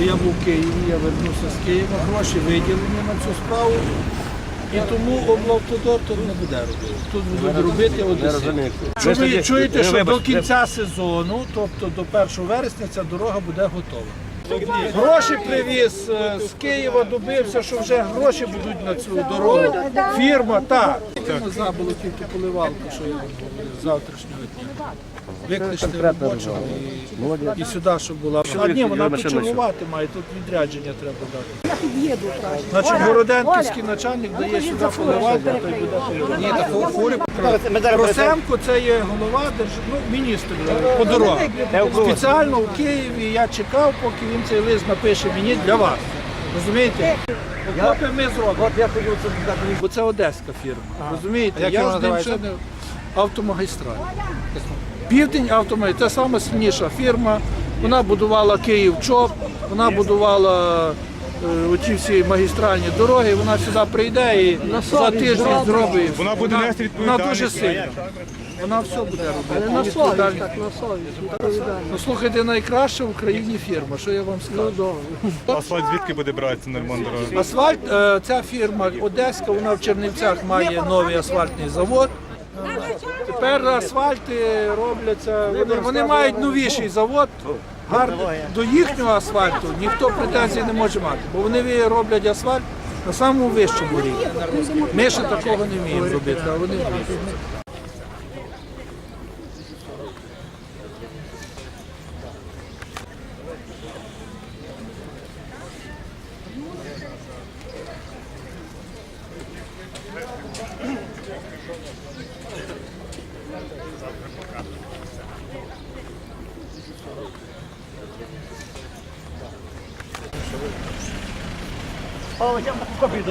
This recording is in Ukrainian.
бо я був в Києві, я вернувся з Києва, гроші виділені на цю справу. І тому облавтодор тут не буде робити. Тут будуть робити одесити. Що ви чуєте, що до кінця сезону, тобто до 1 вересня, ця дорога буде готова. Гроші привіз е, з Києва, добився, що вже гроші будуть на цю дорогу. Фірма, так. Ми забули тільки поливалку, що я з завтрашнього дня. Викличте робочого і, і сюди, щоб була. А ні, вона тут має, тут відрядження треба дати. Значить, Городенківський начальник дає сюди поливалку, то й буде поливати. Ні, так фурі Просенко це є голова ну, міністр е, по дорогах. Спеціально в Києві я чекав, поки він цей лист напише мені для вас. Розумієте? Поки ми зробимо. Бо це одеська фірма. Розумієте? Я з ним ще не автомагістраль. Південь автомагістраль. Це саме сильніша фірма. Вона будувала Київ ЧОП, вона будувала е, оті всі магістральні дороги, вона сюди прийде і за тиждень зробить. Вона буде нести Вона дуже сильна. Вона все буде робити. На совість, Ну слухайте, найкраща в Україні фірма, що я вам скажу. Асфальт звідки буде братися на ремонт дороги? Асфальт, е, ця фірма Одеська, вона в Чернівцях має новий асфальтний завод. Тепер асфальти робляться. Вони, вони мають новіший завод. Гарний. До їхнього асфальту ніхто претензій не може мати, бо вони роблять асфальт на самому вищому рівні. Ми ще такого не вміємо робити, а вони вміють. Thank you. Oğlum hocam bu kapıyı